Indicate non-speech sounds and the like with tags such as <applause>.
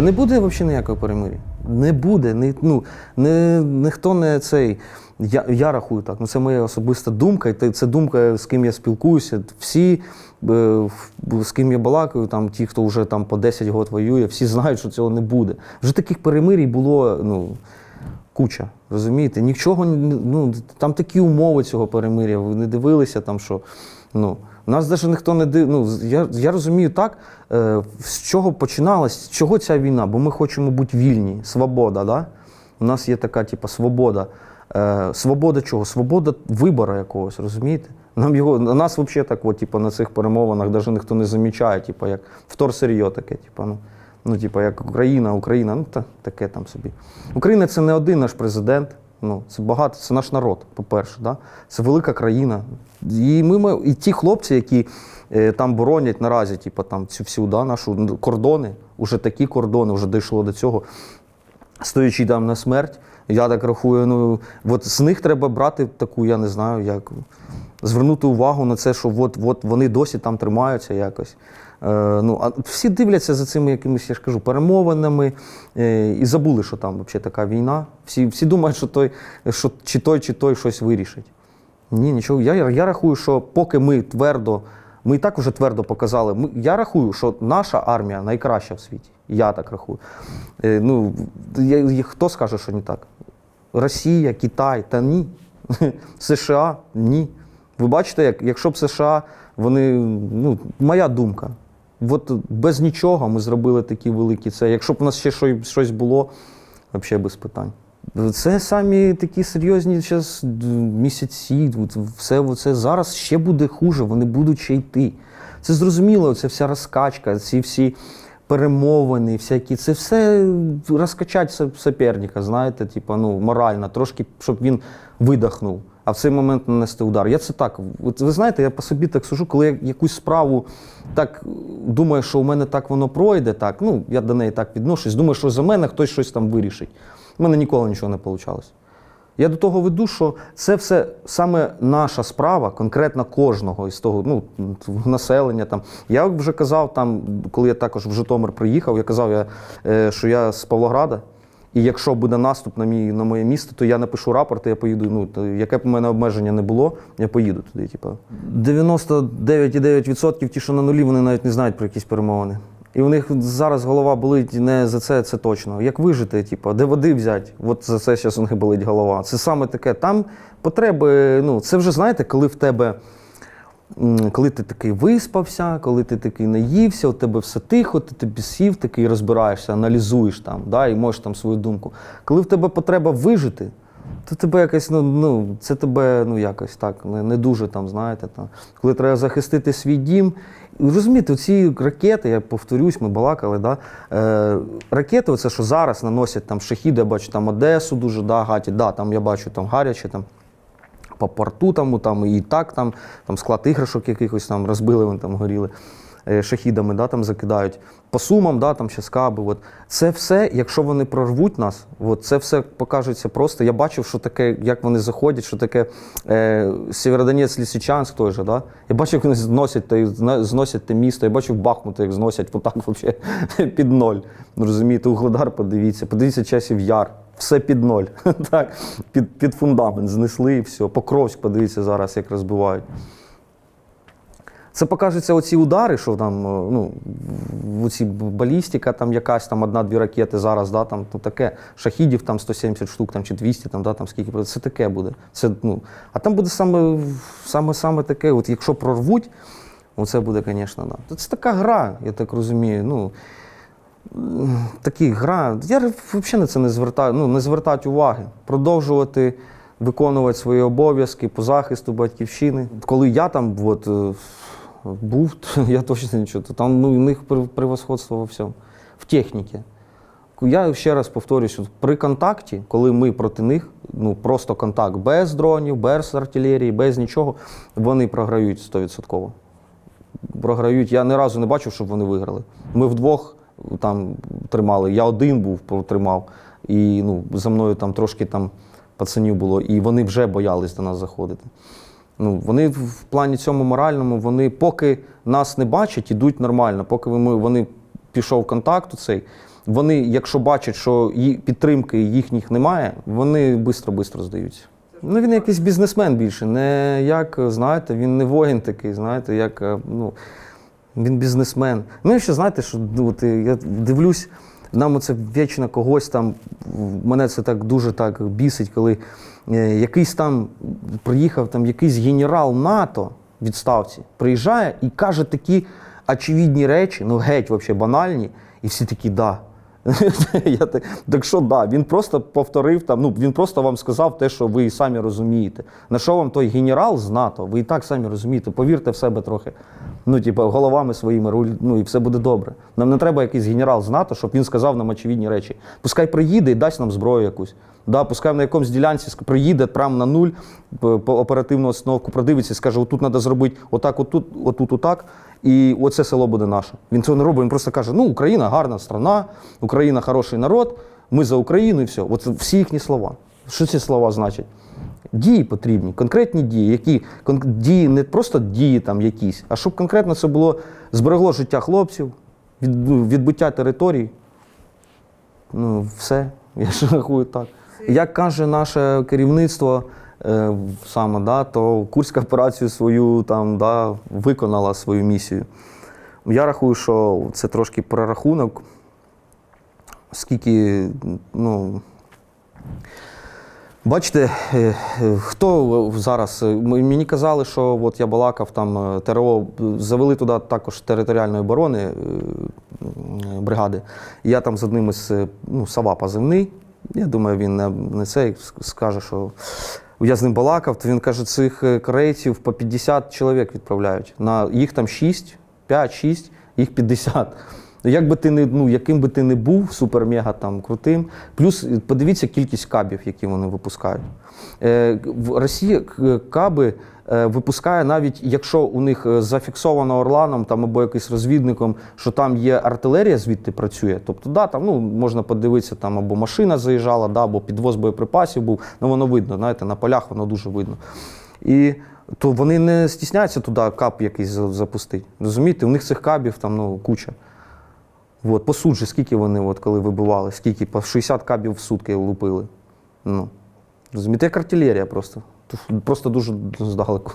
Не буде взагалі ніякого перемир'я. Не буде. Ні, ну, не, ніхто не цей. Я, я рахую так. Ну, це моя особиста думка, і це думка, з ким я спілкуюся. Всі, е, з ким я балакаю, там, ті, хто вже там, по 10 років воює, всі знають, що цього не буде. Вже таких перемирій було ну, куча. Розумієте? Нічого, ну, там такі умови цього перемир'я. Ви не дивилися, там, що. Ну, нас навіть ніхто не див... Ну, я, я розумію так, е, з чого починалась, з чого ця війна, бо ми хочемо бути вільні, свобода. Да? У нас є така, типу, свобода. Е, свобода чого? Свобода вибору якогось, розумієте? Нам його, нас взагалі так, от, типу, на цих перемовинах навіть ніхто не замічає, типу, як вторсир'йо таке, типу, ну, ну, типу, як Україна, Україна, ну та, таке там собі. Україна це не один наш президент. Ну, це багато, це наш народ, по-перше, да? це велика країна. І ми, і ті хлопці, які е, там боронять наразі, типу, там, цю всю да, нашу кордони, уже такі кордони, вже дійшло до цього, стоячи там на смерть, я так рахую, ну, от з них треба брати таку, я не знаю, як звернути увагу на це, що от, от вони досі там тримаються якось. Е, ну, а всі дивляться за цими якимись, я ж кажу, перемовинами е, і забули, що там взагалі така війна. Всі, всі думають, що той, що чи той, чи той щось вирішить. Ні, нічого. Я, я рахую, що поки ми твердо, ми і так вже твердо показали. Ми, я рахую, що наша армія найкраща в світі. Я так рахую. Е, ну, я- хто скаже, що не так? Росія, Китай, та ні. <laughs> США ні. Ви бачите, як, якщо б США, вони, ну, моя думка. От без нічого ми зробили такі великі це. Якщо б у нас ще щось- було, взагалі без питань. Це самі такі серйозні зараз місяці. Все це зараз ще буде хуже, вони будуть ще йти. Це зрозуміло, це вся розкачка, ці всі перемовини, всякі, це все розкачать со- суперника, знаєте, типу, ну, морально, трошки, щоб він видихнув, а в цей момент нанести удар. Я це так. Ви знаєте, я по собі так сужу, коли я якусь справу так думаю, що у мене так воно пройде, так, ну, я до неї так відношусь, думаю, що за мене хтось щось там вирішить. У мене ніколи нічого не вийшло. Я до того веду, що це все саме наша справа, конкретно кожного із того, ну, населення. Там. Я вже казав, там, коли я також в Житомир приїхав, я казав, я, е, що я з Павлограда. І якщо буде наступ на, мій, на моє місто, то я напишу рапорт, і я поїду. Ну, то яке б у мене обмеження не було, я поїду туди. Типу. 99,9% ті, що на нулі, вони навіть не знають про якісь перемовини. І у них зараз голова болить не за це, це точно. Як вижити, типу, де води взяти? От за це зараз у них болить голова. Це саме таке. Там потреби, ну, це вже знаєте, коли в тебе. Коли ти такий виспався, коли ти такий наївся, у тебе все тихо, ти тобі сів, такий розбираєшся, аналізуєш там, да, і можеш там свою думку. Коли в тебе потреба вижити, то тебе якось, ну, ну це тебе ну, якось так, не, не дуже там, знаєте. Там. Коли треба захистити свій дім. Розумієте, ці ракети, я повторюсь, ми балакали, да? е, ракети, оце, що зараз наносять там шахіди, я бачу там Одесу дуже да, гатять, да, там я бачу там гаряче там по порту там, там і так там, там склад іграшок якихось там розбили, вони там горіли. Е, Шахідами да, там закидають. По сумам, да, там ще скаби. От. Це все, якщо вони прорвуть нас, от, це все покажеться просто. Я бачив, що таке, як вони заходять, що таке е, Сєвєродонець, Лісичанськ той же. Да? Я бачив, як вони зносять, те, зносять те місто. Я бачив Бахмут, як зносять отак вообще, <laughs> під ноль. Ну, розумієте, Угледар, подивіться, подивіться часів яр. Все під ноль. <laughs> так, під, під фундамент знесли і все. Покровськ, подивіться зараз, як розбивають. Це покажеться оці удари, що там, е, ну, оці балістика, там якась там одна-дві ракети зараз, да, там ну, таке, шахідів там 170 штук там, чи 200, там, да, там скільки, це таке буде. Це, ну, а там буде саме, саме, саме таке, от якщо прорвуть, оце буде, звісно, да. Це така гра, я так розумію. Ну, такі гра. Я взагалі на це не звертаю, ну, не звертати уваги, продовжувати виконувати свої обов'язки по захисту батьківщини. Коли я там от, е, був, <laughs> я точно нічого. то Там ну, у них превосходство во всьому. В техніці. Я ще раз повторюю, що при контакті, коли ми проти них, ну просто контакт без дронів, без артилерії, без нічого, вони програють 100%. Програють. Я ні разу не бачив, щоб вони виграли. Ми вдвох там тримали. Я один був, тримав, і ну, за мною там трошки там пацанів було, і вони вже боялись до нас заходити. Ну, вони в плані цьому моральному, вони поки нас не бачать, ідуть нормально. Поки ми, вони пішов контакт цей. Вони, якщо бачать, що підтримки їхніх немає, вони швидко-швидко здаються. Ну, він якийсь бізнесмен більше, не як, знаєте, він не воїн такий, знаєте, як, е, ну, він бізнесмен. Ну, і ще знаєте, що ну, от, е, я дивлюсь, нам оце вічно когось там, мене це так дуже так бісить, коли якийсь там приїхав там якийсь генерал НАТО відставці, приїжджає і каже такі очевидні речі, ну геть взагалі банальні, і всі такі да. <laughs> Я так, так що да, він просто повторив там, ну він просто вам сказав те, що ви і самі розумієте. На що вам той генерал з НАТО? Ви і так самі розумієте, повірте в себе трохи. Ну, типу, головами своїми руль, ну і все буде добре. Нам не треба якийсь генерал з НАТО, щоб він сказав нам очевидні речі. Пускай приїде і дасть нам зброю якусь. Да, пускай на якомусь ділянці приїде прямо на нуль по оперативну установку, продивиться і скаже, отут треба зробити отак, отут, отут, отак. І оце село буде наше. Він цього не робить, він просто каже: ну, Україна гарна страна, Україна хороший народ, ми за Україну і все. От всі їхні слова. Що ці слова значать? Дії потрібні, конкретні дії, які дії не просто дії там якісь, а щоб конкретно це було зберегло життя хлопців, від, ну, відбуття територій. Ну, все. <laughs> Я ж рахую так. Як каже наше керівництво е, саме, да, то Курська операцію свою там да, виконала свою місію. Я рахую, що це трошки перерахунок, скільки, ну. Бачите, е, е, хто зараз? Мені казали, що от я балакав там ТРО, завели туди також територіальної оборони бригади. Я там з одним із ну, Сава позивний. Я думаю, він не, не цей скаже, що я з ним балакав, то він каже, цих е, корейців по 50 чоловік відправляють. На їх там 6, 5, 6, їх 50. Ну, Як би ти не, ну, яким би ти не був, супер-мега там крутим. Плюс е, подивіться кількість кабів, які вони випускають. Е, в Росії каби е, випускає навіть, якщо у них е, зафіксовано Орланом там, або якийсь розвідником, що там є артилерія, звідти працює. Тобто, да, там ну, можна подивитися, там або машина заїжджала, да, або підвоз боєприпасів був. Ну воно видно, знаєте, на полях воно дуже видно. І то вони не стісняються туди кап якийсь запустити. Розумієте, у них цих кабів там ну, куча. От, по суджі, скільки вони, от, коли вибивали, скільки по 60 кабів в сутки лупили. Ну, розумієте, як артилерія просто. Просто дуже здалеку.